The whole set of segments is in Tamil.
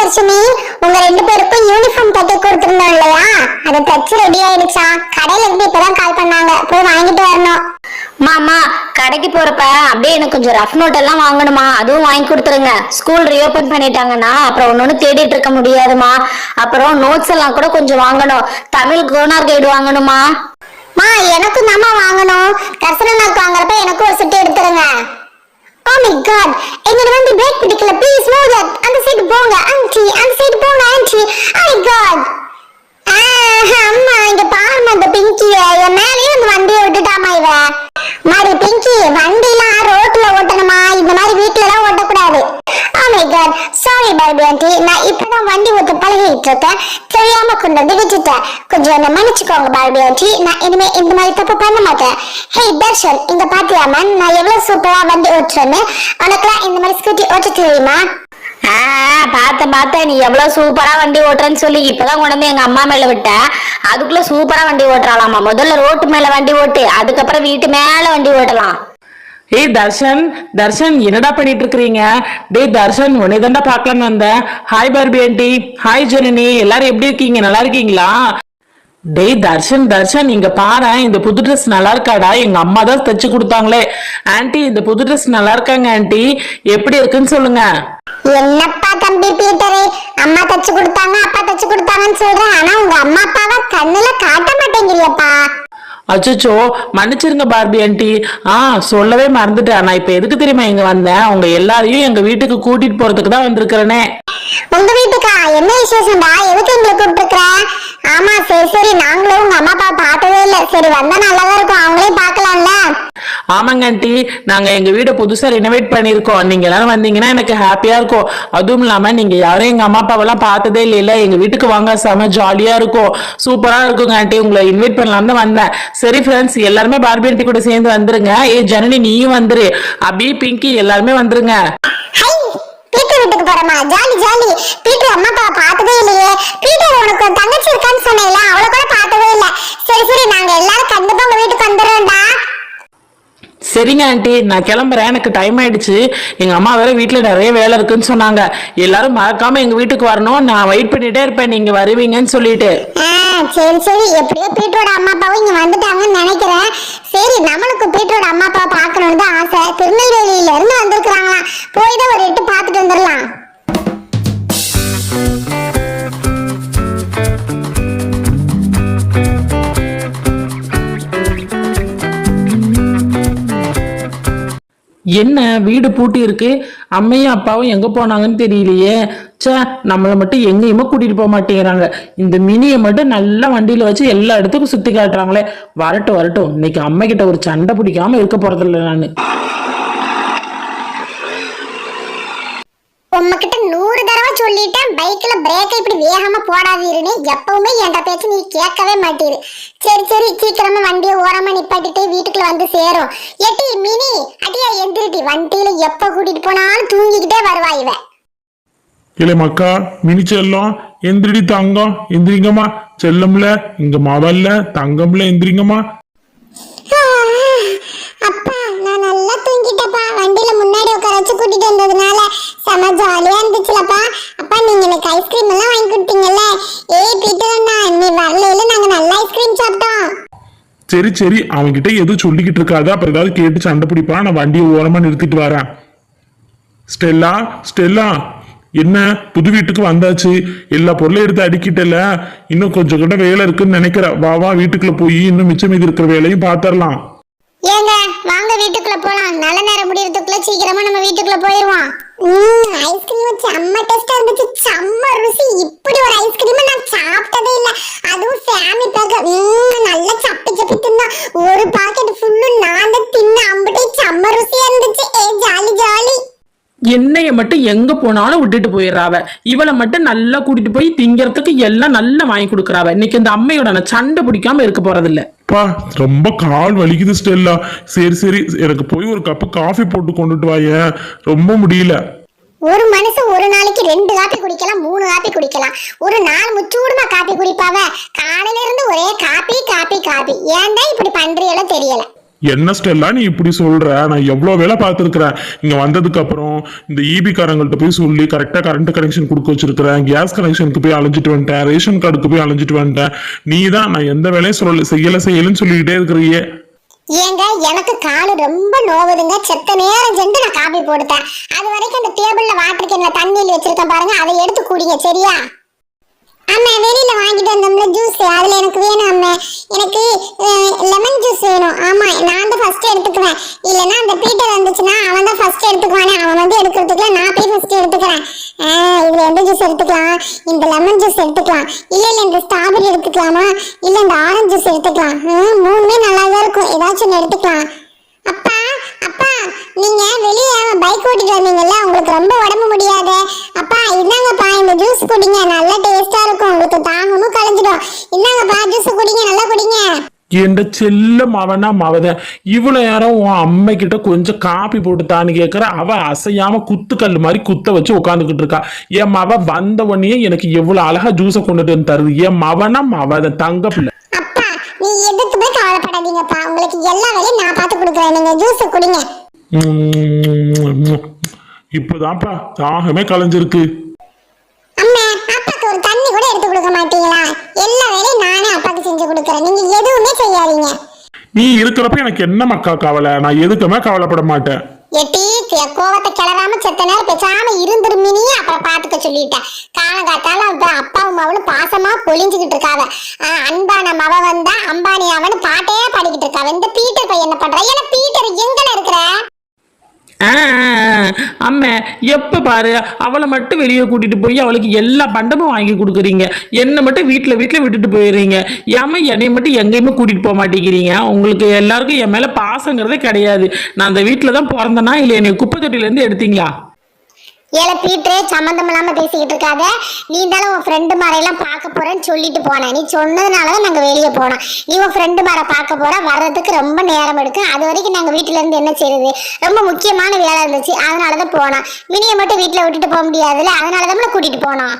தர்ஷினி உங்க ரெண்டு பேருக்கும் யூனிஃபார்ம் தைக்க கொடுத்திருந்தோம் இல்லையா? அதை தச்சு ரெடி ஆயிடுச்சா? கடையில இருந்து இப்பதான் கால் பண்ணாங்க. போய் வாங்கிட்டு வரணும். மாமா கடைக்கு போறப்ப அப்படியே எனக்கு கொஞ்சம் ரஃப் நோட் எல்லாம் வாங்கணுமா? அதுவும் வாங்கி கொடுத்துருங்க. ஸ்கூல் ரீஓபன் பண்ணிட்டாங்கன்னா அப்புறம் ஒன்னொன்னு தேடிட்டு இருக்க முடியாதுமா? அப்புறம் நோட்ஸ் எல்லாம் கூட கொஞ்சம் வாங்கணும். தமிழ் கோனார் கைடு வாங்கணுமா? மா எனக்கும் தாம்மா வாங்கணும். தர்சனாக்கு வாங்குறப்ப எனக்கும் ஒரு செட் எடுத்துருங்க. ஓ மை காட் எங்கிட்ட வந்து பிரேக் பிடிக்கல. ப்ளீஸ் மூவ் தட் அந்த சைடு போங்க ஆன்ட்டி அந்த சைடு போங்க ஆன்ட்டி ஓ மை காட் அம்மா இங்க பாருங்க இந்த பிங்கிய என் மேலேயே வந்து வண்டியை விட்டுட்டாமா இவ. மாடி பிங்கி வண்டிலாம் ரோட்ல ஓட்டணுமா இந்த மாதிரி வீட்ல எல்லாம் ஓட்டக்கூடாது oh my God sorry aunty நான் இப்பதான் வண்டி ஓட்ட பழகிட்டு இருக்கேன். தெரியாம கொண்டு வந்து விட்டுட்டேன். கொஞ்சம் என்ன மன்னிச்சுக்கோங்க பார்பி ஆண்டி. நான் இனிமே இந்த மாதிரி தப்பு பண்ண மாட்டேன். ஹே தர்ஷன் இங்க பாத்தியா மேம் நான் எவ்வளவு சூப்பரா வண்டி ஓட்டுறேன்னு. உனக்குலாம் இந்த மாதிரி ஸ்கூட்டி ஓட்ட தெரியுமா? பார்த்த பார்த்தேன் பார்த்தேன். நீ எவ்வளவு சூப்பரா வண்டி ஓட்டுறன்னு சொல்லி இப்பதான் கொண்டு வந்து எங்க அம்மா மேல விட்ட. அதுக்குள்ள சூப்பரா வண்டி ஓட்டுறாளாமா முதல்ல ரோட்டு மேல வண்டி ஓட்டு அதுக்கப்புறம் வீட்டு மேல வண்டி ஓட்டலாம். ஏய் தர்ஷன் தர்ஷன் என்னடா பண்ணிட்டு இருக்கிறீங்க டேய் தர்ஷன் உன்னை தாண்டா பார்க்கலான்னு வந்தேன். Hi Barbie aunty hi Janani. எல்லாரும் எப்படி இருக்கீங்க? நல்லா இருக்கீங்களா? டேய் தர்ஷன் தர்ஷன் இங்க பாரு இந்த புது ட்ரெஸ் நல்லா இருக்காடா? எங்க அம்மா தான் தச்சு கொடுத்தாங்களே. ஆண்டி இந்த புது ட்ரெஸ் நல்லா இருக்காங்க ஆன்ட்டி எப்படி இருக்குன்னு சொல்லுங்க. என்னப்பா தம்பி பீட்டரே? அம்மா தச்சு கொடுத்தாங்க அப்பா தச்சு கொடுத்தாங்கன்னு சொல்றேன். ஆனா உங்க அம்மா அப்பாவை கண்ணுல காட்ட மாட்டேங்கிறியப்பா. அச்சச்சோ மன்னிச்சிருங்க பார்பி ஆண்டி. ஆ சொல்லவே மறந்துட்டேன். நான் இப்ப எதுக்கு தெரியுமா இங்க வந்தேன்? உங்க எல்லாரையும் எங்க வீட்டுக்கு கூட்டிட்டு போறதுக்கு தான் வந்திருக்கிறேனே. உங்க வீட்டுக்கா? என்ன விசேஷம்டா? எதுக்கு எங்களை கூப்பிட்டுருக்குற? ஆமா சரி சரி. நாங்களும் உங்க அம்மா அப்பா பார்த்ததே இல்ல. சரி வந்தா நல்லாதான் இருக்கும். அவங்களையும் பார்க்கலாம்ல? ஆமாங்க ஆண்டி. நாங்க எங்க வீடை புதுசா ரெனோவேட் பண்ணிருக்கோம் நீங்க எல்லாரும் வந்தீங்கன்னா எனக்கு ஹாப்பியா இருக்கும். அதுவும் இல்லாம நீங்க யாரும் எங்க அம்மா அப்பாவெல்லாம் பார்த்ததே இல்லைல்ல எங்க வீட்டுக்கு வாங்க செம ஜாலியா இருக்கும். சூப்பரா இருக்குங்க ஆண்டி. உங்களை இன்வைட் பண்ணலாம் தான் வந்தேன். சரி ஃப்ரெண்ட்ஸ் எல்லாருமே பார்பி ஆண்டி கூட சேர்ந்து வந்துருங்க. ஏ ஜனனி நீயும் வந்துரு. அபி பிங்கி எல்லாருமே வந்துருங்க. பீட்டர் வீட்டுக்கு போறமா ஜாலி ஜாலி. பீட்டர் அம்மா அப்பாவை பார்த்ததே இல்லையே. பீட்டர் உனக்கு தங்கச்சி இருக்கான்னு சொன்னேன்ல. அவளை கூட பார்த்ததே இல்லை. சரி சரி நாங்க எல்லாரும் கண்டிப்பா உங்க வீட்டுக்கு வந்துடுறோம்டா. சரிங்க ஆண்டி. நான் கிளம்புறேன். எனக்கு டைம் ஆயிடுச்சு. எங்க அம்மா வேற வீட்டில் நிறைய வேலை இருக்குன்னு சொன்னாங்க. எல்லாரும் மறக்காம எங்க வீட்டுக்கு வரணும். நான் வெயிட் பண்ணிட்டே இருப்பேன். நீங்க வருவீங்கன்னு சொல்லிட்டு. ஆ, சரி சரி. எப்படியோ பீட்டரோட அம்மா அப்பாவும் இங்க வந்துட்டாங்கன்னு நினைக்கிறேன். சரி நம்மளுக்கு பீட்டரோட அம்மா அப்பா பார்க்கணும்னு தான் ஆசை. திருநெல்வேலியில இருந்து வந்திருக்கிறாங்களாம். போய் தான் ஒரு எட்டு பார்த்துட்டு வந்துடலாம். என்ன வீடு பூட்டி இருக்கு? அம்மையும் அப்பாவும் எங்க போனாங்கன்னு தெரியலையே. ச்சே நம்மளை மட்டும் எங்கேயுமே கூட்டிட்டு போக மாட்டேங்கிறாங்க. இந்த மினியை மட்டும் நல்லா வண்டியில வச்சு எல்லா இடத்துக்கும் சுத்தி காட்டுறாங்களே. வரட்டும் வரட்டும். இன்னைக்கு அம்மை கிட்ட ஒரு சண்டை பிடிக்காம இருக்க போறதில்ல நான். சொல்லிட்டேன். பைக்ல பிரேக் இப்படி வேகமா போடாதீருன்னு எப்பவுமே என்கிட்ட பேச்சு நீ கேட்கவே மாட்டீரு. சரி சரி சீக்கிரமா வண்டியை ஓரமா நிப்பாட்டிட்டு வீட்டுக்குள்ள வந்து சேரும். எட்டி மினி அடியா எந்திரிட்டி வண்டியில எப்ப கூட்டிட்டு போனாலும் தூங்கிக்கிட்டே வருவா இவ. இல்லை மக்கா மினி செல்லம் எந்திரிடி தங்கம் எந்திரிங்கம்மா. செல்லம்ல இங்க மவல்ல தங்கம்ல எந்திரிங்கம்மா. அப்பா நான் நல்லா தூங்கிட்டப்பா வண்டியில முன்னாடி உட்கார வச்சு கூட்டிட்டு வந்ததுனால செம ஜாலியா இருந்துச்சுலப்பா. அப்பா நீங்க எனக்கு ஐஸ்கிரீம் எல்லாம் வாங்கி கொடுத்தீங்கல்ல. ஏய் பீட்டர் அண்ணா நீ வரலையில நாங்க நல்ல ஐஸ்கிரீம் சாப்பிட்டோம். சரி சரி. அவன்கிட்ட எதுவும் சொல்லிக்கிட்டு இருக்காத. அப்புறம் ஏதாவது கேட்டு சண்டை பிடிப்பான். நான் வண்டியை ஓரமா நிறுத்திட்டு வரேன். Stella Stella. என்ன? புது வீட்டுக்கு வந்தாச்சு. எல்லா பொருளையும் எடுத்து அடிக்கிட்டல. இன்னும் கொஞ்சம் கூட வேலை இருக்குன்னு நினைக்கிறேன் வா வா வீட்டுக்குள்ள போய் இன்னும் மிச்சம் மீதி இருக்கிற வேலையும் பார்த்துடலாம் ஏங்க வாங்க வீட்டுக்குள்ள போலாம். நல்ல நேரம் முடியறதுக்குள்ள சீக்கிரமா நம்ம வீட்டுக்குள்ள போயிருவோம் ஐஸ்கிரீம் செம்ம டேஸ்டா இருந்துச்சு. செம்ம ருசி. இப்படி ஒரு ஐஸ்கிரீம் நான் சாப்பிட்டதே இல்ல. அதுவும் ஃபேமிலி பேக் நல்லா சப்பி சப்பி தின்னா. ஒரு பாக்கெட் ஃபுல்லு நான் தான் தின்ன. அம்பட்டே செம்ம ருசியா இருந்துச்சு. ஏ ஜாலி என்னைய மட்டும் எங்க போனாலும் விட்டுட்டு போயிடுறாவ. இவளை மட்டும் நல்லா கூட்டிட்டு போய் திங்கறதுக்கு எல்லாம் நல்லா வாங்கி கொடுக்குறாவ. இன்னைக்கு இந்த அம்மையோட நான் சண்டை பிடிக்காம இருக்க போறதில்ல. பா ரொம்ப கால் வலிக்குது ஸ்டெல்லா. சரி சரி எனக்கு போய் ஒரு கப்பு காஃபி போட்டு கொண்டுட்டு வாயேன் ரொம்ப முடியல. ஒரு மனுஷன் ஒரு நாளைக்கு ரெண்டு காப்பி குடிக்கலாம் மூணு காப்பி குடிக்கலாம். ஒரு நாள் முச்சூடுமா காப்பி குடிப்பாவ? காலையில இருந்து ஒரே காப்பி காப்பி காப்பி. ஏன்டா இப்படி பண்றீங்களோ தெரியல. என்ன ஸ்டெல்லா நீ இப்படி சொல்ற? நான் எவ்வளவு வேலை பார்த்துருக்குறேன். இங்க வந்ததுக்கு அப்புறம் இந்த இபி காரங்கள்ட்ட போய் சொல்லி கரெக்டா கரண்ட் கனெக்ஷன் கொடுக்க வச்சிருக்கிறேன். கேஸ் கனெக்ஷனுக்கு போய் அலைஞ்சிட்டு வந்துட்டேன். ரேஷன் கார்டுக்கு போய் அலைஞ்சிட்டு வந்துட்டேன். நீ தான் நான் எந்த வேலையும் சொல்லல செய்யல செய்யலன்னு சொல்லிக்கிட்டே இருக்கிறியே. ஏங்க எனக்கு காலு ரொம்ப நோவுதுங்க. செத்த நேரம் சென்று நான் காபி போட்டுட்டேன். அது வரைக்கும் அந்த டேபிள்ல வாட்டர் கேன்ல தண்ணியில் வச்சிருக்கேன் பாருங்க. அதை எடுத்து குடிங்க சரியா? அம்மா வெளியில வாங்கிட்டு வந்தோம்ல ஜூஸ் அதுல எனக்கு வேணும் அம்மா. எனக்கு லெமன் ஜூஸ் வேணும். ஆமா நான் தான் ஃபர்ஸ்ட் எடுத்துக்குவேன். இல்லைன்னா அந்த பீட்டர் வந்துச்சுன்னா அவன் தான் ஃபர்ஸ்ட் எடுத்துக்குவானே. அவன் வந்து எடுக்கிறதுக்குள்ள நான் போய் ஃபர்ஸ்ட் எடுத்துக்கிறேன். ஆ, இதுல எந்த ஜூஸ் எடுத்துக்கலாம்? இந்த லெமன் ஜூஸ் எடுத்துக்கலாம். இல்ல இல்ல இந்த ஸ்ட்ராபெரி எடுத்துக்கலாமா? இல்ல இந்த ஆரஞ்சு ஜூஸ் எடுத்துக்கலாம். மூணுமே நல்லா தான் இருக்கும். ஏதாச்சும் ஒன்று எடுத்துக்கலாம். நீங்க வெளியே பைக் ஓட்டிட்டு வந்தீங்கல்ல உங்களுக்கு ரொம்ப உடம்பு முடியாது. அப்பா இந்தாங்கப்பா இந்த ஜூஸ் குடிங்க நல்ல டேஸ்டா இருக்கும். உங்களுக்கு தாகமும் கலைஞ்சிடும் இந்தாங்கப்பா ஜூஸ் குடிங்க நல்லா குடிங்க. என்ற செல்ல மவனா மவத இவ்வளவு நேரம் உன் அம்மை கிட்ட கொஞ்சம் காப்பி போட்டு தான்னு கேட்கற அவ அசையாம குத்துக்கல் மாதிரி குத்த வச்சு உட்காந்துக்கிட்டு இருக்கா. என் மவ வந்த உடனே எனக்கு எவ்வளவு அழகா ஜூஸை கொண்டுட்டு வந்து தருது. என் மவனா மவத தங்க பிள்ளை. நீ எதுக்குமே கவலைப்படாதீங்கப்பா. உங்களுக்கு எல்லா வேலையும் நான் பார்த்து கொடுக்குறேன். நீங்க ஜூஸ் குடிங்க. இப்பதான்ப்பா தாகமே கலைஞ்சிருக்கு. அம்மா அப்பாக்கு ஒரு தண்ணி கூட எடுத்து கொடுக்க மாட்டீங்களா? எல்லா வேலையும் நானே அப்பாக்கு செஞ்சு கொடுக்குறேன். நீங்க எதுவுமே செய்யாதீங்க. நீ இருக்கிறப்ப எனக்கு என்ன மக்கா கவலை? நான் எதுக்குமே கவலைப்பட மாட்டேன். எட்டி கோவத்தை கிளறாம செத்த நேரம் பேசாம இருந்துருமினி அப்புறம் பாத்துக்க சொல்லிட்டேன். காலங்காத்தால அப்ப அப்பாவும் மவளும் பாசமா பொழிஞ்சுக்கிட்டு இருக்காவ. அன்பான மவ வந்தா அம்பானி அவனு பாட்டே பாடிக்கிட்டு இருக்காவ. இந்த பீட்டர் பையன் என்ன பண்ற? ஏன்னா பீட்டர் எங்கல இருக்கிற? அம்மே எப்போ பாரு? அவளை மட்டும் வெளியே கூட்டிட்டு போய் அவளுக்கு எல்லா பண்டமும் வாங்கி கொடுக்குறீங்க. என்னை மட்டும் வீட்டில் வீட்டில் விட்டுட்டு போயிடுறீங்க. ஏமா என்னை மட்டும் எங்கேயுமே கூட்டிட்டு போக மாட்டேங்கிறீங்க? உங்களுக்கு எல்லாருக்கும் என் மேலே பாசங்கிறதே கிடையாது. நான் அந்த வீட்டில் தான் பிறந்தனா இல்லை என்னை குப்பை தொட்டிலேருந்து எடுத்தீங்களா? ஏல பீட்டரே சம்மந்தம் இல்லாம பேசிக்கிட்டு இருக்காத. நீ தானே உன் ஃப்ரெண்டு மாரையெல்லாம் பார்க்க போறேன்னு சொல்லிட்டு போனேன் நீ சொன்னதுனாலதான் நாங்க வெளியே போனோம். நீ உன் ஃப்ரெண்டு மாரை பார்க்க போற. வர்றதுக்கு ரொம்ப நேரம் எடுக்கும். அது வரைக்கும் நாங்க வீட்டுல இருந்து என்ன செய்யுது ரொம்ப முக்கியமான வேலை இருந்துச்சு. அதனாலதான் போனோம். மினியை மட்டும் வீட்டுல விட்டுட்டு போக முடியாதுல்ல? அதனாலதான் கூட்டிட்டு போனோம்.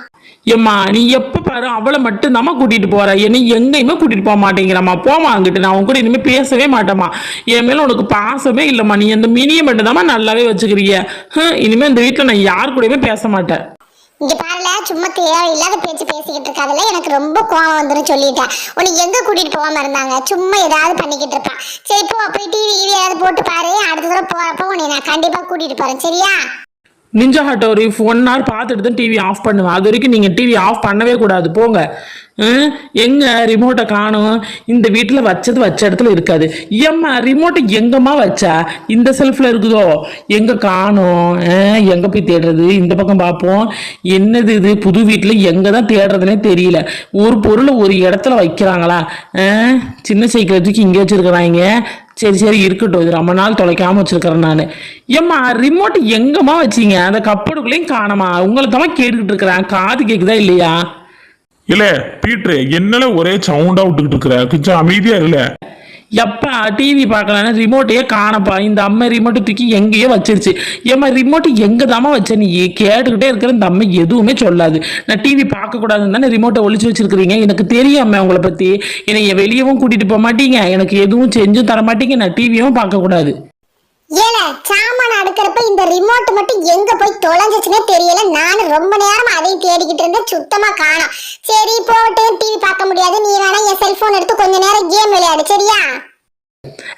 ஏம்மா நீ எப்போ பாரு அவளை மட்டும் தாம்மா கூட்டிட்டு போற. என்னை எங்கேயுமே கூட்டிட்டு போக மாட்டேங்கிறம்மா. போமா அங்கிட்டு. நான் உன் கூட இனிமே பேசவே மாட்டேம்மா. என் மேலே உனக்கு பாசமே இல்லம்மா. நீ அந்த மினியை மட்டும் தாம்மா நல்லாவே வச்சுக்கிறீங்க ஹம், இனிமே இந்த வீட்டுல நான் யார் கூடயுமே பேச மாட்டேன். இங்க பாருல சும்மா தேவையில்லாத பேச்சு பேசிக்கிட்டு இருக்காதுல எனக்கு ரொம்ப கோவம் வந்துரும் சொல்லிட்டேன். உனக்கு எங்க கூட்டிட்டு போகாம இருந்தாங்க? சும்மா ஏதாவது பண்ணிக்கிட்டு இருப்பான். சரி போ போய் டிவி ஏதாவது போட்டு பாரு. அடுத்த தடவை போறப்போ உன்னை நான் கண்டிப்பா கூட்டிட்டு போறேன். சரியா? நிஞ்சா ஹாட் ஒரு ஒன் ஹவர் பார்த்துட்டு தான் டிவி ஆஃப் பண்ணுவேன். அது வரைக்கும் நீங்கள் டிவி ஆஃப் பண்ணவே கூடாது. போங்க. எங்கே ரிமோட்டை காணும்? இந்த வீட்டில் வச்சது வச்ச இடத்துல இருக்காது. ஏம்மா ரிமோட்டை எங்கம்மா வச்சா? இந்த செல்ஃபில் இருக்குதோ? எங்கே காணும்? எங்கே போய் தேடுறது? இந்த பக்கம் பார்ப்போம். என்னது இது? புது வீட்டில் எங்கே தான் தேடுறதுனே தெரியல. ஒரு பொருளை ஒரு இடத்துல வைக்கிறாங்களா? சின்ன சைக்கிள் தூக்கி இங்கே வச்சிருக்கிறாங்க. சரி சரி இருக்கட்டும். இது ரொம்ப நாள் தொலைக்காம வச்சிருக்கிறேன் நான். ஏம்மா ரிமோட் எங்கம்மா வச்சீங்க? அந்த கப்படுக்குள்ளேயும் காணமா உங்களை தான் கேட்டுக்கிட்டு இருக்கிறேன். காது கேக்குதா இல்லையா? இல்ல பீட்ரு என்னல ஒரே சவுண்டா விட்டுக்கிட்டு இருக்கிற கொஞ்சம் அமைதியா இல்ல எப்போ டிவி பார்க்கலான்னு ரிமோட்டையே காணப்பா. இந்த அம்மை ரிமோட்டை தூக்கி எங்கேயோ வச்சிருச்சு. ஏம்மா ரிமோட்டு எங்கே தாமா வச்ச நீ? கேட்டுக்கிட்டே இருக்கிற இந்த அம்மை எதுவுமே சொல்லாது. நான் டிவி பார்க்கக்கூடாதுன்னு தானே ரிமோட்டை ஒழிச்சு வச்சிருக்கிறீங்க. எனக்கு தெரியாம உங்களை பற்றி என்னை வெளியவும் கூட்டிகிட்டு போக மாட்டீங்க. எனக்கு எதுவும் செஞ்சும் தர மாட்டீங்க நான் டிவியும் பார்க்கக்கூடாது. ஏல சாமான அடுக்கிறப்ப இந்த ரிமோட் மட்டும் எங்க போய் தொலைஞ்சிச்சுனே தெரியல. நானும் ரொம்ப நேரம் அதையும் தேடிக்கிட்டு இருந்தேன். சுத்தமா காணும். சரி போட்டு டிவி பார்க்க முடியாது. நீ வேணா என் செல்போன் எடுத்து கொஞ்ச நேரம் கேம் விளையாடு. சரியா?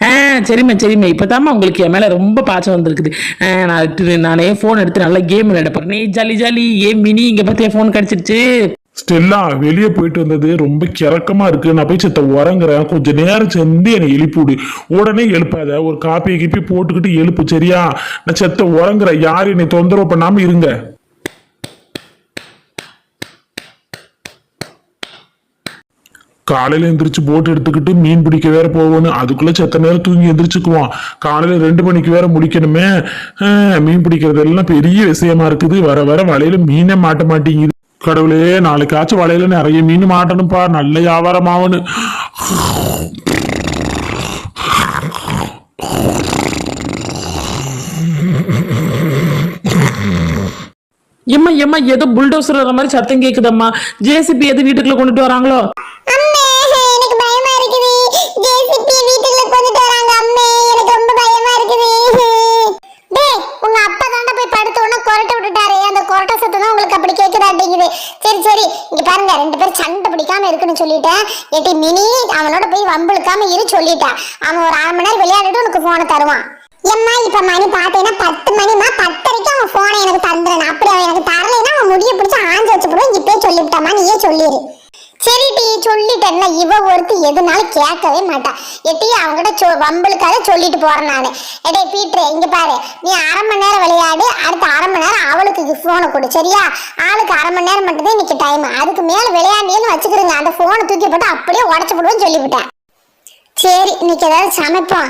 ஆ சரிம்மா சரிம்மா. இப்போதாம்மா உங்களுக்கு என் மேலே ரொம்ப பாசம் வந்திருக்குது. நான் நானே ஃபோன் எடுத்து நல்லா கேம் விளையாட போகிறேன் நீ ஜாலி ஜாலி ஏ மினி இங்கே பார்த்தியா? ஃபோன் கிடச்சிருச்சு. ஸ்டெல்லா வெளியே போயிட்டு வந்தது ரொம்ப கிறக்கமா இருக்கு. நான் போய் செத்த உறங்குறேன். கொஞ்ச நேரம் சேர்ந்து என்னை எழுப்பிவிடு. உடனே எழுப்பாத. ஒரு காப்பி கீப்பி போட்டுக்கிட்டு எழுப்பு சரியா? நான் செத்த உறங்குறேன். யார் என்னை தொந்தரவு பண்ணாம இருங்க. காலையில எந்திரிச்சு போட் எடுத்துக்கிட்டு மீன் பிடிக்க வேற போகணும். அதுக்குள்ள செத்த நேரம் தூங்கி எந்திரிச்சுக்குவான். காலையில ரெண்டு மணிக்கு வேற முடிக்கணுமே. மீன் பிடிக்கிறது எல்லாம் பெரிய விஷயமா இருக்குது. வர வர வலையில மீனே மாட்ட மாட்டேங்குது. கடவுளே நாளைக்காச்சும் வலையில நிறைய மீன் மாட்டணும்ப்பா நல்ல வியாபாரம் ஆகணும். எம்மா எம்மா ஏதோ புல்டோசர் வர மாதிரி சத்தம் கேட்குதம்மா ஜேசிபி எது வீட்டுக்குள்ள கொண்டுட்டு வராங்களோ? அம்மே எனக்கு பயமா இருக்குது. ஜேசிபி வீட்டுல கொண்டுட்டு வராங்க. சொல்லிட்டேன் மினி அவனோட போய் வம்பிழுக்காம இரு சொல்லிட்டா. அவன் ஒரு அரை மணி நேரம் விளையாடிட்டு உனக்கு போனை தருவான். எம்மா இப்ப மணி பாத்தீங்கன்னா பத்து மணிமா பத்தரைக்கு அவன் போனை எனக்கு தந்துடுறேன். அப்படி அவன் எனக்கு தரலைன்னா அவன் முடிய பிடிச்சி ஆஞ்சு வச்சு போடுவோம் இப்பயே சொல்லிவிட்டாமா நீயே சொல்லிடு சரி டி சொல்லிட்டேன்ல. இவ ஒருத்தி எதுனாலும் கேட்கவே மாட்டா. எட்டி அவங்ககிட்ட சொ வம்பளுக்காக சொல்லிட்டு போறேன் நான். எடே பீட்ரு இங்க பாரு. நீ அரை மணி நேரம் விளையாடு. அடுத்த அரை மணி நேரம் அவளுக்கு ஃபோனை கொடு சரியா? ஆளுக்கு அரை மணி நேரம் மட்டும்தான் இன்னைக்கு டைம் அதுக்கு மேல விளையாண்டியன்னு வச்சுக்கிறீங்க அந்த ஃபோனை தூக்கி போட்டு அப்படியே உடச்சு போடுவேன்னு சொல்லிவிட்டேன். சரி இன்னைக்கு ஏதாவது சமைப்போம்.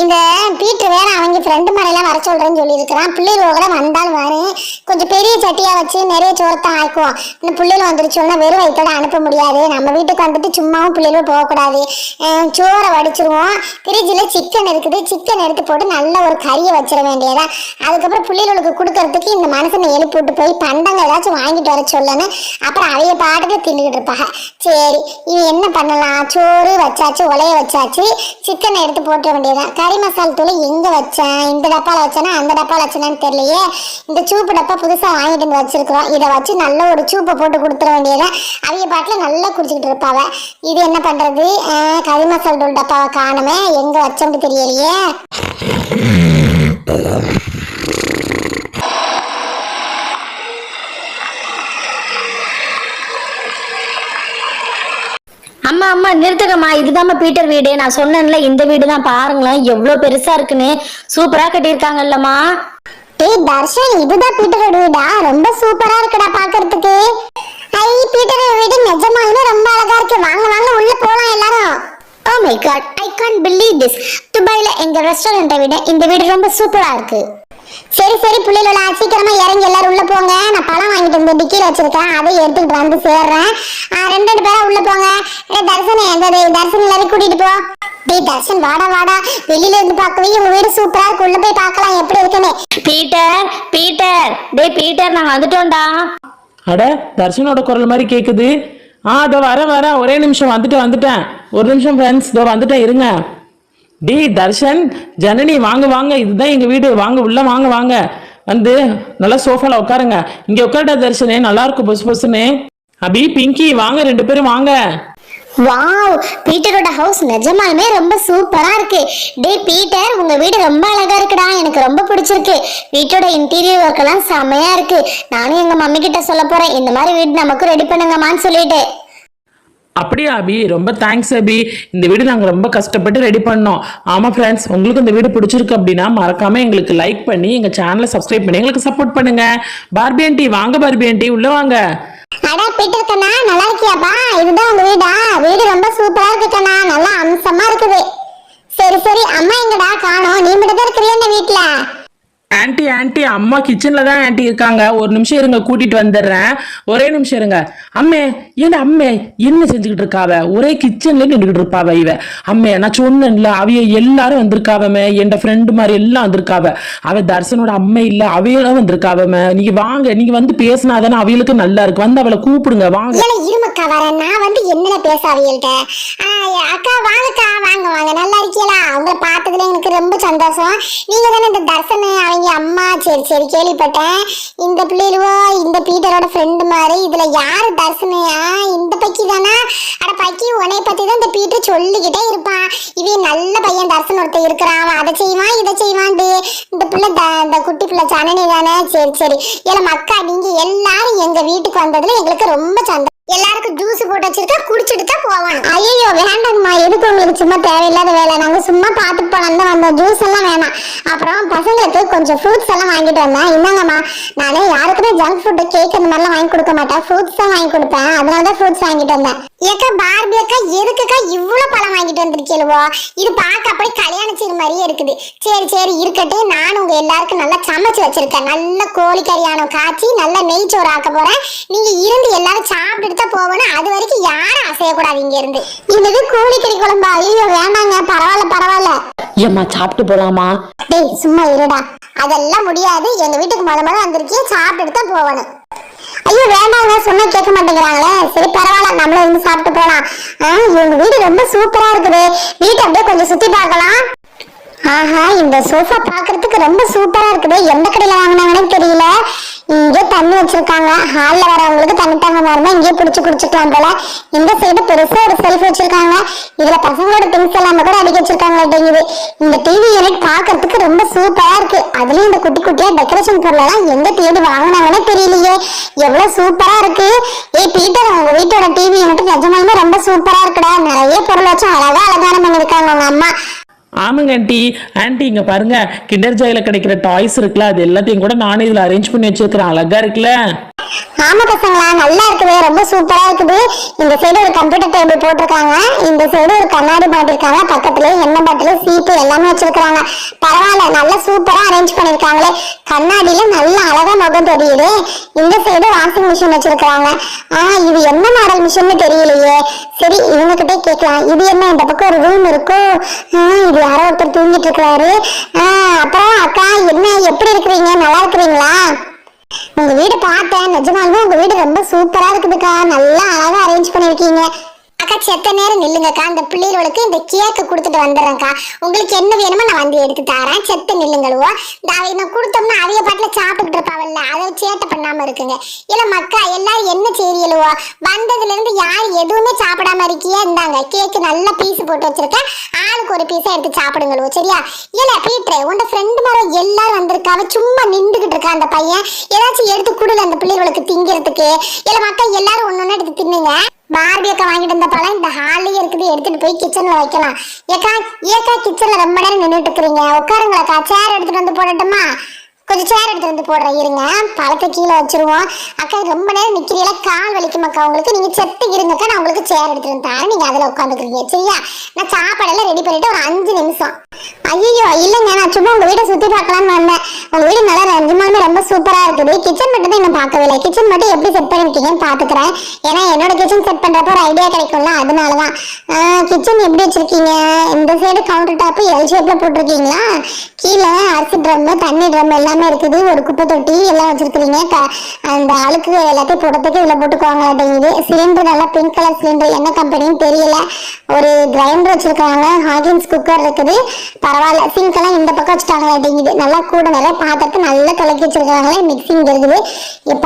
இந்த பீட்டர் வேற அவங்க ஃப்ரெண்டு மாதிரிலாம் வர சொல்றேன்னு சொல்லியிருக்கிறான். பிள்ளைகள் கூட வந்தாலும் வரேன். கொஞ்சம் பெரிய சட்டியா வச்சு நிறைய சோறத்தான் ஆக்குவோம். இந்த பிள்ளைகள் வந்துருச்சோன்னா வெறும் வயிற்றோட அனுப்ப முடியாது. நம்ம வீட்டுக்கு வந்துட்டு சும்மாவும் பிள்ளைகளும் போகக்கூடாது. அஹ், சோறை வடிச்சிருவோம். ஃப்ரிட்ஜில் சிக்கன் இருக்குது. சிக்கன் எடுத்து போட்டு நல்ல ஒரு கறியை வச்சிட வேண்டியதா. அதுக்கப்புறம் பிள்ளைகளுக்கு கொடுக்கறதுக்கு இந்த மனுஷனை எழுப்பி விட்டு போய் பண்டங்கள் ஏதாச்சும் வாங்கிட்டு வர சொல்லணும் அப்புறம் அவைய பாட்டுக்கு தின்னுக்கிட்டு இருப்பாங்க. சரி இது என்ன பண்ணலாம்? சோறு வச்சாச்சு உலைய வச்சாச்சு. சிக்கனை எடுத்து போட்டுற வேண்டியதான் கறி மசால் தூள் எங்கே வச்சேன்? இந்த டப்பாவில் வச்சேனா அந்த டப்பாவில் வச்சேனான்னு தெரியலையே. இந்த சூப்பு டப்பா புதுசாக வாங்கிட்டு வந்து வச்சிருக்கிறோம். இதை வச்சு நல்ல ஒரு சூப்பை போட்டு கொடுத்துட வேண்டியதான் அவங்க பாட்டில் நல்லா குடிச்சிக்கிட்டு இருப்பாவ. இது என்ன பண்றது? கறி மசால் தூள் டப்பாவை காணுமே. எங்க வச்சோம்னு தெரியலையே. அம்மா நிறுத்துக்கம்மா இதுதாம்மா பீட்டர் வீடு. நான் சொன்னேன்ல இந்த வீடு தான் பாருங்களேன். எவ்வளவு பெருசா இருக்குன்னு. சூப்பரா கட்டியிருக்காங்கல்லம்மா. டேய் தர்ஷன் இதுதான் பீட்டரோட வீடா. ரொம்ப சூப்பரா இருக்குடா பாக்குறதுக்கு. ஐ பீட்டரோட வீடு நிஜமாலுமே ரொம்ப அழகா இருக்கு. வாங்க வாங்க உள்ள போலாம் எல்லாரும். ஓ my God I can't believe this துபாயில எங்க ரெஸ்டாரண்ட்டை விட இந்த வீடு ரொம்ப சூப்பரா இருக்கு. சரி சரி பிள்ளைகளா சீக்கிரமா இறங்கி எல்லாரும் உள்ள போங்க. நான் பழம் வாங்கிட்டு வந்து டிக்கில வச்சிருக்கேன். அதை எடுத்துக்கிட்டு வந்து சேர்றேன். ஆ, ரெண்டு ரெண்டு பேரா உள்ள போங்க. தர்சன் எந்த தர்சன் எல்லாரையும் கூட்டிட்டு போ. டேய் தர்ஷன் வாடா வாடா. வெளியில இருந்து பார்க்கவே உங்க வீடு சூப்பரா இருக்கு. உள்ள போய் பார்க்கலாம் எப்படி இருக்குன்னு. Peter Peter. டேய் பீட்டர் நாங்க வந்துட்டோம்டா. அட தர்ஷனோட குரல் மாதிரி கேக்குது. ஆ இதோ வரேன் வரேன் ஒரே நிமிஷம் வந்துட்டேன் வந்துட்டேன். ஒரு நிமிஷம் ஃப்ரெண்ட்ஸ் இதோ வந்துட்டேன் இருங்க. டேய் தர்ஷன் ஜனனி வாங்க வாங்க இதுதான் எங்க வீடு. வாங்க உள்ள வாங்க வாங்க. வந்து நல்லா சோஃபால உட்காருங்க. இங்க உட்காரடா தர்ஷனே. நல்லா இருக்கும் பொசு பொசுன்னு. அபி பிங்கி வாங்க ரெண்டு பேரும் வாங்க. வாவ் பீட்டரோட ஹவுஸ் நிஜமாலுமே ரொம்ப சூப்பரா இருக்கு. டேய் பீட்டர் உங்க வீடு ரொம்ப அழகா இருக்குடா. எனக்கு ரொம்ப பிடிச்சிருக்கு. வீட்டோட இன்டீரியர் ஒர்க் எல்லாம் செமையா இருக்கு. நானும் எங்க மம்மி கிட்ட சொல்ல போறேன். இந்த மாதிரி வீடு நமக்கு ரெடி பண்ணுங்கம்மான்னு சொல்லிட்டு. அப்படியே அபி ரொம்ப தேங்க்ஸ் அபி. இந்த வீடு நாங்கள் ரொம்ப கஷ்டப்பட்டு ரெடி பண்ணோம். ஆமாம் ஃப்ரெண்ட்ஸ் உங்களுக்கு இந்த வீடு பிடிச்சிருக்கு அப்படின்னா மறக்காம எங்களுக்கு லைக் பண்ணி எங்கள் சேனலை சப்ஸ்கிரைப் பண்ணி எங்களுக்கு சப்போர்ட் பண்ணுங்க. பார்பி ஆண்டி வாங்க பார்பி ஆண்டி உள்ள வாங்க. அடா பீட்டர் கண்ணா நல்லா இருக்கியாப்பா? இதுதான் உங்க வீடா? வீடு ரொம்ப சூப்பரா இருக்கு கண்ணா. நல்லா அம்சமா இருக்குது. சரி சரி அம்மா எங்கடா? காணோம். நீ மட்டும் தான் இருக்கிறியா இந்த வீட்டுல ஆன்ட்டி ஆன்ட்டி அம்மா கிச்சன்ல தான் ஆன்ட்டி இருக்காங்க. ஒரு நிமிஷம் இருங்க கூட்டிட்டு வந்துடுறேன். ஒரே நிமிஷம் இருங்க. அம்மே ஏன் அம்மே என்ன செஞ்சுக்கிட்டு இருக்காவ? ஒரே கிச்சன்ல நின்றுக்கிட்டு இருப்பாவ இவ. அம்மே நான் சொன்னேன்ல அவைய எல்லாரும் வந்திருக்காவமே. என் ஃப்ரெண்டு மாதிரி எல்லாம் வந்திருக்காவ. அவ தர்சனோட அம்மை இல்ல அவையெல்லாம் வந்திருக்காவமே. நீங்க வாங்க நீங்க வந்து பேசினாதானே அவைகளுக்கு நல்லா இருக்கு வந்து அவளை கூப்பிடுங்க வாங்க. இருமக்கா வர நான் வந்து என்ன பேச அவியல்கிட்ட அக்கா வாங்கக்கா வாங்க வாங்க. நல்லா இருக்கீங்களா? அவங்கள பார்த்ததுல எனக்கு ரொம்ப சந்தோஷம். நீங்க தானே இந்த தர்சன அவங்க அம்மா சரி சரி கேள்விப்பட்டேன். இந்த பிள்ளைகளுவோ இந்த பீட்டரோட ஃப்ரெண்டு மாதிரி இதுல யாரு தர்சனையா? இந்த பக்கி தானா? அட பக்கி உன்னை பத்தி தான் இந்த பீட்டர் சொல்லிக்கிட்டே இருப்பான். இவன் நல்ல பையன் தர்சன் ஒருத்தன் இருக்கிறான். அவன் அதை செய்வான் இதை செய்வான்டு. இந்த பிள்ளை த- இந்த குட்டி பிள்ளை ஜனனி தானே? சரி சரி. ஏல மக்கா நீங்க எல்லாரும் எங்க வீட்டுக்கு வந்ததுல எங்களுக்கு ரொம்ப சந்தோஷம். எல்லாருக்கும் ஜூஸ் போட்டு வச்சிருக்கா குடிச்சிட்டு தான் போவாங்க ஐயோ வேண்டாங்கம்மா எதுக்கு உங்களுக்கு சும்மா தேவையில்லாத வேலை? நாங்கள் சும்மா பார்த்துட்டு போலாம். தான் வந்தோம் ஜூஸ் எல்லாம் வேணாம். அப்புறம் பசங்களுக்கு கொஞ்சம் ஃப்ரூட்ஸ் எல்லாம் வாங்கிட்டு வந்தேன். இந்தாங்கம்மா நானே யாருக்குமே ஜங்க் ஃபுட்டு கேக் அந்த மாதிரிலாம் வாங்கி கொடுக்க மாட்டேன். ஃப்ரூட்ஸ் தான் வாங்கி கொடுப்பேன். அதனால தான் ஃப்ரூட்ஸ் வாங்கிட்டு வந்தேன். ஏக்கா பார்பி அக்கா எதுக்குக்கா இவ்வளவு பழம் வாங்கிட்டு வந்திருக்கீங்களோ இது பார்க்க அப்படியே கல்யாண சீர் மாதிரியே இருக்குது. சரி சரி இருக்கட்டும். நான் உங்க எல்லாருக்கும் நல்லா சமைச்சு வச்சிருக்கேன். நல்ல கோழி கறியானம் காய்ச்சி நல்ல நெய் சோறு ஆக்க போறேன். நீங்க இருந்து எல்லாரும் சாப்பிட்டுட்டு தான் போகணும். அது வரைக்கும் யாரும் அசையக்கூடாது இங்க இருந்து இது கோழி கறி குழம்பா? ஐயோ வேண்டாங்க. பரவாயில்ல பரவாயில்ல. ஏம்மா சாப்பிட்டு போலாமா? டேய் சும்மா இருடா. அதெல்லாம் முடியாது. எங்க வீட்டுக்கு முத முத வந்திருக்கே சாப்பிட்டுட்டு தான் போகணும். ஐயோ வேண்டாங்க சொன்னா கேட்க மாட்டேங்கிறாங்களே. சரி பரவாயில்ல நம்மளும் இருந்து சாப்பிட்டு போலாம். இவங்க வீடு ரொம்ப சூப்பரா இருக்குது. வீட்டை அப்படியே கொஞ்சம் சுத்தி பார்க்கலாம். ஆஹா இந்த சோஃபா பாக்குறதுக்கு ரொம்ப சூப்பரா இருக்குது. எந்த கடையில வாங்கினாங்கன்னு தெரியல. இங்கே தண்ணி வச்சிருக்காங்க. ஹால்ல வரவங்களுக்கு தண்ணி தாங்க மாதிரி இங்கே பிடிச்சி குடிச்சிக்கலாம் போல. இந்த சைடு பெருசா ஒரு செல்ஃப் வச்சிருக்காங்க. இதுல பசங்களோட திங்ஸ் எல்லாமே கூட அடிக்க வச்சிருக்காங்க அப்படிங்குது இந்த டிவி யூனிட் பாக்குறதுக்கு ரொம்ப சூப்பரா இருக்கு. அதுலயும் இந்த குட்டி குட்டியா டெக்கரேஷன் பொருளெல்லாம் எந்த தேடி வாங்கினாங்கன்னே தெரியலையே. எவ்வளவு சூப்பரா இருக்கு. ஏ பீட்டர் உங்க வீட்டோட டிவி யூனிட் நிஜமாலுமே ரொம்ப சூப்பரா இருக்குடா. நிறைய பொருள் வச்சு அழகா அலங்காரம் பண்ணிருக்காங்க உங்க அம்மா. ஆமாங்க ஆண்டி ஆண்டி இங்கே பாருங்க. கிண்டர் ஜாயில் கிடைக்கிற டாய்ஸ் இருக்குல்ல அது எல்லாத்தையும் கூட நானே இதில் அரேஞ்ச் பண்ணி வச்சிருக்கிறேன். அழகா இருக்குல்ல. ஆமா பசங்களா நல்லா இருக்குது. ரொம்ப சூப்பரா இருக்குது. இந்த சைடு ஒரு கம்ப்யூட்டர் டேபிள் போட்டிருக்காங்க. இந்த சைடு ஒரு கண்ணாடி மாட்டிருக்காங்க. பக்கத்துல எண்ணெய் பாட்டில் சீப்பு எல்லாமே வச்சிருக்காங்க பரவாயில்ல நல்லா சூப்பரா அரேஞ்ச் பண்ணிருக்காங்களே. கண்ணாடியில நல்ல அழகா முகம் தெரியுது. இந்த சைடு வாஷிங் மிஷின் வச்சிருக்காங்க ஆஹ் இது என்ன மாடல் மிஷின்னு தெரியலையே. சரி இவங்க கிட்டே கேட்கலாம். இது என்ன இந்த பக்கம் ஒரு ரூம் இருக்கும் இது யாரோ ஒருத்தர் தூங்கிட்டு இருக்கிறாரு. அப்புறம் அக்கா என்ன எப்படி இருக்கிறீங்க? நல்லா இருக்கிறீங்களா? உங்க வீடு பார்த்தேன். நிஜமாலுமே உங்க வீடு ரொம்ப சூப்பரா இருக்குதுக்கா. நல்லா அழகா அரேஞ்ச் பண்ணிருக்கீங்க. அக்கா செத்த நேரம் நில்லுங்கக்கா? அந்த பிள்ளைகளுக்கு இந்த கேக்கு கொடுத்துட்டு வந்துடுறேன்க்கா. உங்களுக்கு என்ன வேணுமோ நான் வந்து எடுத்து தரேன். செத்த நில்லுங்களுவோ. இந்த அவை நான் கொடுத்தோம்னா அவைய பாட்டில் சாப்பிட்டுட்டு இருப்பாவல்ல. அதை சேட்டை பண்ணாம இருக்குங்க. இல்லை மக்கா எல்லாரும் என்ன செய்யலுவோ வந்ததுல இருந்து யார் எதுவுமே சாப்பிடாம இருக்கியே இருந்தாங்க கேக்கு நல்லா பீஸ் போட்டு வச்சிருக்கேன். ஆளுக்கு ஒரு பீஸா எடுத்து சாப்பிடுங்களுவோ சரியா? இல்லை பீட்ரு உன் ஃப்ரெண்டு மரம் எல்லாரும் வந்திருக்காவ சும்மா நின்றுகிட்டு இருக்கா அந்த பையன். ஏதாச்சும் எடுத்து கொடுல அந்த பிள்ளைகளுக்கு திங்கிறதுக்கு. இல்லை மக்கள் எல்லாரும் ஒன்று ஒண்ணு எடுத்து தின்னுங்க. பார்பி அக்கா வாங்கிட்டு வந்த பழம் இந்த ஹால்லயே இருக்குது. எடுத்துட்டு போய் கிச்சன்ல வைக்கலாம். ஏக்கா ஏக்கா கிச்சன்ல ரொம்ப நேரம் நின்றுட்டு இருக்கிறீங்க. உட்காருங்களக்கா சேர் எடுத்துட்டு வந்து போடட்டுமா? கொஞ்சம் சேர் எடுத்து வந்து போடுறேன் இருங்க. பழத்தை கீழே வச்சிருவோம். அக்கா ரொம்ப நேரம் நிக்கிறீங்களா கால் வலிக்கும் அக்கா உங்களுக்கு. நீங்க செத்து இருங்கக்கா நான் உங்களுக்கு சேர் எடுத்துட்டு வந்து தரேன். நீங்க அதுல உட்காந்துக்கிறீங்க சரியா? நான் சாப்பாடெல்லாம் ரெடி பண்ணிட்டு ஒரு அஞ்சு நிமிஷம். ஐயோ இல்லைங்க. நான் சும்மா உங்க வீட்டை சுத்தி பார்க்கலாம்னு வந்தேன். உங்க வீடு நல்லா நிஜமாலுமே ரொம்ப சூப்பரா இருக்குது. கிச்சன் மட்டும் தான் இன்னும் பார்க்கவே இல்லை கிச்சன் மட்டும் எப்படி செட் பண்ணிருக்கீங்கன்னு பாத்துக்கிறேன் ஏன்னா என்னோட கிச்சன் செட் பண்றப்ப ஒரு ஐடியா கிடைக்கும்ல. அதனாலதான். கிச்சன் எப்படி வச்சிருக்கீங்க? இந்த சைடு கவுண்டர் டாப் எல் ஷேப்ல போட்டிருக்கீங்களா? கீழே அரிசி ட்ரம் தண்ணி ட்ரம் எல்லாமே இருக்குது? ஒரு குப்பை தொட்டி எல்லாம் வச்சிருக்கிறீங்க. அந்த அழுக்கு எல்லாத்தையும் போடுறதுக்கு இதுல போட்டுக்கோங்க அப்படிங்குது சிலிண்டர் நல்லா பிங்க் கலர் சிலிண்டர். என்ன கம்பெனின்னு தெரியல. ஒரு கிரைண்டர் வச்சிருக்காங்க ஹாகின்ஸ் குக்கர் இருக்குது. பரவாயில்ல. சிங்க் எல்லாம் இந்த பக்கம் வச்சுட்டாங்க அப்படிங்குது நல்லா கூட நிறைய பாத்திரத்தை நல்லா கலக்கி வச்சிருக்காங்களே மிக்சிங் இருக்குது.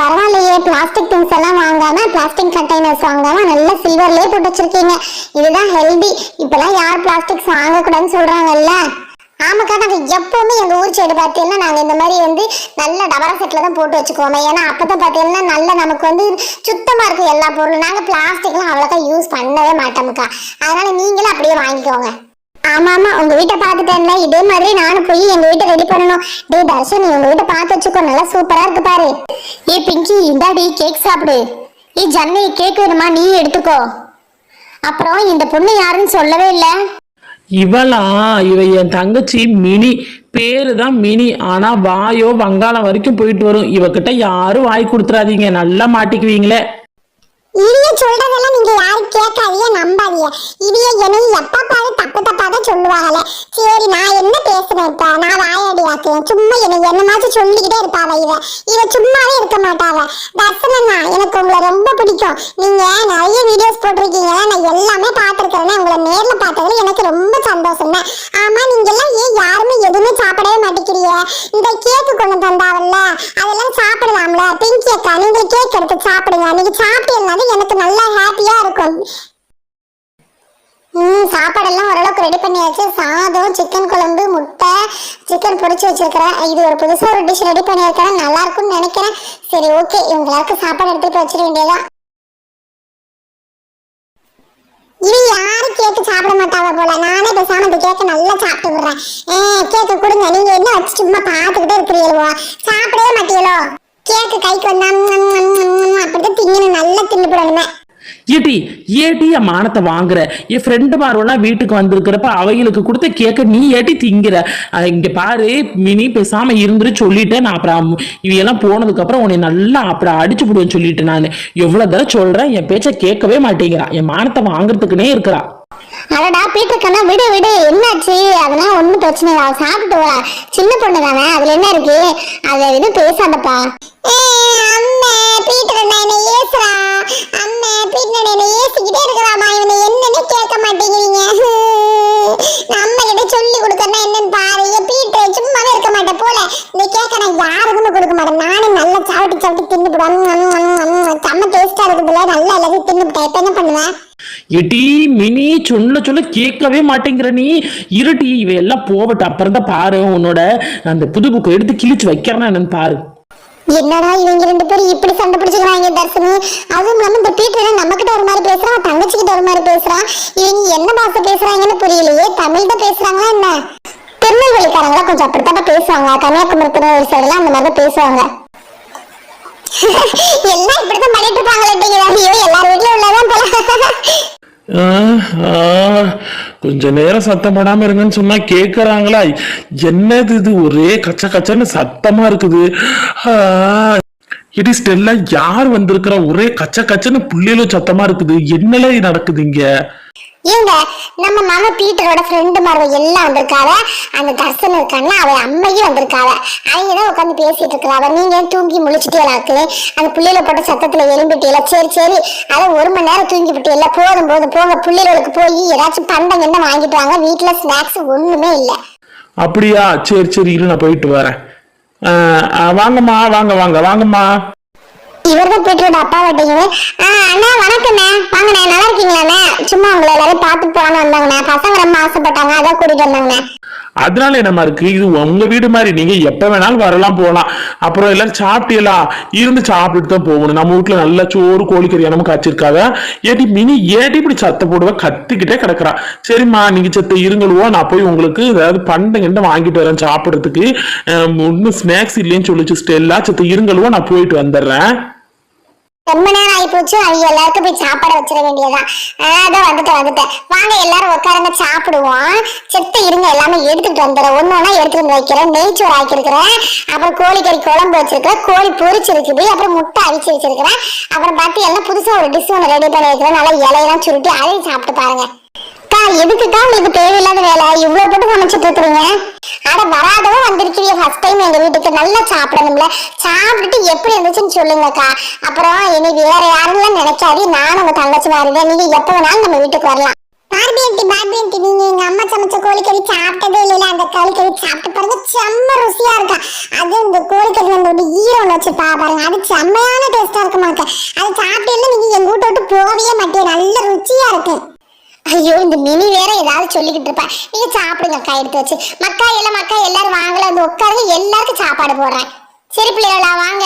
பரவாயில்லையே. பிளாஸ்டிக் திங்ஸ் எல்லாம் வாங்காம பிளாஸ்டிக் கண்டெய்னர்ஸ் வாங்காம நல்லா சில்வர்லயே போட்டு வச்சிருக்கீங்க. இதுதான் ஹெல்தி இப்பெல்லாம் யார் பிளாஸ்டிக்ஸ் வாங்கக்கூடாதுன்னு சொல்றாங்கல்ல? ஆமாக்கா நாங்கள் எப்பவுமே எங்க ஊர் சைடு பார்த்தீங்கன்னா நாங்க இந்த மாதிரி வந்து நல்ல டபரா செட்டில் தான் போட்டு வச்சுக்குவோம். ஏன்னா அப்பதான் பார்த்தீங்கன்னா நல்ல நமக்கு வந்து சுத்தமா இருக்கும் எல்லா பொருளும். நாங்கள் பிளாஸ்டிக்லாம் அவ்வளோக்கா யூஸ் பண்ணவே மாட்டோம்க்கா அதனால நீங்களும் அப்படியே வாங்கிக்கோங்க. ஆமா ஆமா. உங்க வீட்டை பார்த்துட்டேன்ல இதே மாதிரி நானும் போய் எங்க வீட்டை ரெடி பண்ணணும். டே தர்ஷன் நீ உங்க வீட்டை பார்த்து வச்சுக்கோ. நல்லா சூப்பரா இருக்கு பாரு. ஏ பிங்கி இந்தாடி கேக் சாப்பிடு. ஏ ஜன்னி கேக் வேணுமா? நீ எடுத்துக்கோ. அப்புறம் இந்த பொண்ணு யாருன்னு சொல்லவே இல்லை. இவளா இவ என் தங்கச்சி மினி பேரு தான் மினி. ஆனா வாயோ வங்காளம் வரைக்கும் போயிட்டு வரும். இவகிட்ட யாரும் வாய் கொடுத்துறாதீங்க. நல்லா மாட்டிக்குவீங்களே. இவிய சொல்றதெல்லாம் நீங்க யாரும் கேட்காதீங்க நம்பாதீங்க. இவிய என்னையும் எப்ப பாரு தப்பு தப்பா தான் சொல்லுவாங்கல்ல. சரி நான் என்ன பேசுறேன் இப்ப? நான் வாயாடி ஆக்குறேன். சும்மா என்னை என்னமாச்சும் சொல்லிக்கிட்டே இருப்பாவ இவ. இவ சும்மாவே இருக்க மாட்டாவ. தர்சனண்ணா எனக்கு உங்களை ரொம்ப பிடிக்கும். நீங்க நிறைய வீடியோஸ் போட்டிருக்கீங்க நான் எல்லாமே பார்த்துருக்கிறேன்னா உங்களை நேர்ல பார்த்ததுல எனக்கு ரொம்ப சந்தோஷம் தான் ஆமா நீங்க எல்லாம் ஏன் யாருமே எதுவுமே சாப்பிடவே மாட்டேங்கிறீங்க? இந்த கேக்கு கொண்டு தந்தாவல்ல அதெல்லாம் சாப்பிடலாம்ல. பிங்கி கேக்கா நீங்க கேக் எடுத்து சாப்பிடுங்க. நீங்க சாப்பிட்டீங்கனாலும் எனக்கு நல்லா ஹாப்பியா இருக்கும். ம் சாப்பாடெல்லாம் ஓரளவுக்கு ரெடி பண்ணியாச்சு. சாதம் சிக்கன் குழம்பு முட்டை சிக்கன் பொரிச்சு வச்சிருக்கிறேன். இது ஒரு புதுசா ஒரு டிஷ் ரெடி பண்ணியிருக்கிறேன். நல்லா இருக்கும்னு நினைக்கிறேன். சரி ஓகே இவங்க எல்லாருக்கும் சாப்பாடு எடுத்துகிட்டு வச்சிட வேண்டியதான் இது யாரும் கேக்கு சாப்பிட மாட்டாங்க போல. நானே பேசாம இந்த கேக்கை நல்லா சாப்பிட்டு விடுறேன். ஏ கேக்கு கொடுங்க. நீங்க என்ன வச்சு சும்மா பார்த்துக்கிட்டே இருக்கிறீங்களோ சாப்பிடவே மாட்டீங்களோ கேக்கு கைக்கு வந்தா அப்படிதான் திங்கணும் நல்லா தின்னு போடணுமே ஏடி ஏடி என் மானத்தை வாங்குற. என் ஃப்ரெண்டு மாரெல்லாம் வீட்டுக்கு வந்திருக்கிறப்ப அவைகளுக்கு கொடுத்த கேக்க நீ ஏட்டி திங்கிற. இங்க பாரு மினி பேசாம இருந்துரு சொல்லிட்டேன் நான். அப்புறம் இவையெல்லாம் போனதுக்கு அப்புறம் உன்னை நல்லா அப்புறம் அடிச்சு போடுவேன்னு சொல்லிட்டு நான். எவ்வளவு தடவை சொல்றேன் என் பேச்ச கேட்கவே மாட்டேங்கிறான் என் மானத்தை வாங்குறதுக்குன்னே இருக்கிறா. அடடா பீட்டர் கண்ணா விடு விடு. என்னாச்சு? அதெல்லாம் ஒண்ணும் பிரச்சனை இல்லை. அவ சாப்பிட்டு வரா சின்ன பொண்ணு தானே. அதுல என்ன இருக்கு? அதை எதுவும் பேசாதப்பா. அம்மே பீட்டர் அண்ணா என்ன ஏசுறா. அம்மே பீட்டர் அண்ணா என்ன ஏசிக்கிட்டே இருக்கிறாமா இவனை என்னன்னு கேட்க மாட்டேங்கிறீங்க. நம்ம கிட்ட சொல்லி கொடுக்கறனா என்னன்னு பாரு. பீட்டர் சும்மாவே இருக்க மாட்டேன் போல. இந்த கேக்க நான் யாருக்குமே கொடுக்க மாட்டேன். நானும் நல்லா சாப்பிட்டு சாப்பிட்டு தின்னுபிடுவேன் செம்ம டேஸ்டா இருக்குதுல நல்லா எல்லாத்தையும் தின்னுபிட்டேன் இப்ப என்ன பண்ணுவேன் எடி மினி சொல்ல சொல்ல கேட்கவே மாட்டேங்கிற நீ. இருட்டி இவ எல்லாம் போகட்டும். அப்புறம் தான் பாரு உன்னோட அந்த புது புக்கை எடுத்து கிழிச்சு வைக்கிறேன்னா என்னன்னு பாரு. என்னடா இவங்க ரெண்டு பேரும் இப்படி சண்டை பிடிச்சிக்கிறாங்க தர்ஷனி? அதுவும் இல்லாம இந்த பீட்டர் நம்ம கிட்ட ஒரு மாதிரி பேசுறான் தங்கச்சி கிட்ட ஒரு மாதிரி பேசுறான் இவங்க என்ன பாச பேசுறாங்கன்னு புரியலையே தமிழ் தான் பேசுறாங்களா என்ன? திருநெல்வேலிக்காரங்களா கொஞ்சம் அப்படித்தான் பேசுவாங்க. கன்னியாகுமரி திருநெல்வேலி சைடுலாம் அந்த மாதிரி தான் பேசுவாங்க. எல்லாம் இப்படித்தான் பண்ணிட்டு இருப்பாங்களே ஐயோ எல்லார் வீட்லயும் உள்ளதான் போல. கொஞ்ச நேரம் சத்தம் போடாம இருங்கன்னு சொன்னா கேக்குறாங்களா? என்னது இது? ஒரே கச்ச கச்சன்னு சத்தமா இருக்குது. இடி ஸ்டெல்லா யார் வந்திருக்கிற? ஒரே கச்ச கச்சன்னு புள்ளியில சத்தமா இருக்குது. என்னல நடக்குது இங்க? இவங்க நம்ம மாமா பீட்டரோட ஃப்ரெண்டு மார்வ எல்லாம் வந்திருக்காவ? அந்த தர்சன் இருக்காங்க அவ அம்மையும் வந்திருக்காவ. அவங்க தான் உட்காந்து பேசிட்டு இருக்கிறாவ. நீங்க தூங்கி முழிச்சிட்டேலாக்கு அந்த புள்ளையில போட்ட சத்தத்துல எழும்பிட்டீல சரி சரி. அதை ஒரு மணி நேரம் தூங்கி விட்டீல போதும் போதும். போங்க புள்ளைகளுக்கு போய் ஏதாச்சும் பண்டம் என்ன வாங்கிட்டு வாங்க. வீட்டுல ஸ்நாக்ஸ் ஒண்ணுமே இல்லை. அப்படியா? சரி சரி. இரு நான் போயிட்டு வரேன். வாங்கம்மா வாங்க வாங்க வாங்கம்மா. இவர் தான் பீட்டரோட அப்பா வட்டிங்க அண்ணா வணக்கண்ணே வாங்கண்ணே நல்லா இருக்கீங்களாண்ணே சும்மா உங்களை எல்லாரும் பார்த்து போகலான்னு வந்தாங்கண்ணே. பசங்க ரொம்ப ஆசைப்பட்டாங்க. அதான் கூட்டிட்டு வந்தாங்கண்ணே. அதனால என்னமா இருக்கு இது உங்க வீடு மாதிரி. நீங்க எப்ப வேணாலும் வரலாம் போகலாம் அப்புறம் எல்லாரும் சாப்பிட்டீங்களா? இருந்து சாப்பிட்டுட்டு தான் போகணும். நம்ம வீட்டுல நல்ல சோறு கோழிக்கறி நம்ம காய்ச்சிருக்காங்க ஏடி மினி ஏடி இப்படி சத்த போடுவ? கத்திக்கிட்டே கிடக்குறா. சரிம்மா நீங்க செத்த இருங்களுவோ. நான் போய் உங்களுக்கு ஏதாவது பண்டங்கிட்ட வாங்கிட்டு வரேன் சாப்பிடுறதுக்கு. அஹ், ஒண்ணும் ஸ்நாக்ஸ் இல்லைன்னு சொல்லிச்சு. ஸ்டெல்லா செத்த இருங்களுவோ. நான் போயிட்டு வந்துடுறேன். ரொம்ப நேரம் ஆகி போச்சு அவங்க எல்லாருக்கும் போய் சாப்பாடு வச்சிட வேண்டியதான் அதான் வந்துட்டேன் வந்துட்டேன். வாங்க எல்லாரும் உட்காருங்க சாப்பிடுவோம். செத்து இருங்க எல்லாமே எடுத்துட்டு வந்துடுறேன் ஒண்ணு ஒன்றா எடுத்துட்டு வந்து வைக்கிறேன். நெய்ச்சோறு ஆக்கியிருக்கிறேன். அப்புறம் கோழிக்கறி குழம்பு வச்சிருக்கிறேன். கோழி பொரிச்சிருக்குது அப்புறம் முட்டை அவிச்சு வச்சிருக்கிறேன். அப்புறம் பார்த்து எல்லாம் புதுசா ஒரு டிஷ் ஒன்று ரெடி பண்ணி வைக்கிறேன். நல்லா இலையெல்லாம் சுருட்டி அதையும் சாப்பிட்டு பாருங்க. எதுக்குக்கா உங்களுக்கு தேவையில்லாத வேலை? இவ்வளவு போட்டு சமைச்சிட்டு இருக்கிறீங்க அட வராதவும் வந்திருக்கிறீங்க ஃபர்ஸ்ட் டைம் எங்க வீட்டுக்கு. நல்லா சாப்பிடணும்ல. சாப்பிட்டுட்டு எப்படி இருந்துச்சுன்னு சொல்லுங்கக்கா. அப்புறம் இனி வேற யாருன்னு நினைக்காது. நானும் உங்க தங்கச்சி மாறிதான் நீங்க எப்ப வேணாலும் நம்ம வீட்டுக்கு வரலாம். பார்பி ஆண்டி பார்பி ஆண்டி நீங்க எங்க அம்மா சமைச்ச கோழிக்கறி சாப்பிட்டதே இல்லையில அந்த கோழிக்கறி சாப்பிட்டு பாருங்க. செம்ம ருசியா இருக்கா. அது இந்த கோழிக்கறி வந்து ஒரு ஈரம் வச்சு பா பாருங்க. அது செம்மையான டேஸ்டா இருக்குமாக்க. அது சாப்பிட்டு நீங்க எங்க வீட்டை விட்டு போகவே மாட்டேன் நல்ல ருச்சியா இருக்கு. ஐயோ இந்த மினி வேற ஏதாவது சொல்லிக்கிட்டு இருப்பா. நீங்க சாப்பிடுங்க அக்கா எடுத்து வச்சு. மக்கா எல்லாம் மக்கா எல்லாரும் வாங்கல. வந்து உட்காருங்க எல்லாருக்கும் சாப்பாடு போடுறேன். சரி பிள்ளைகளா வாங்க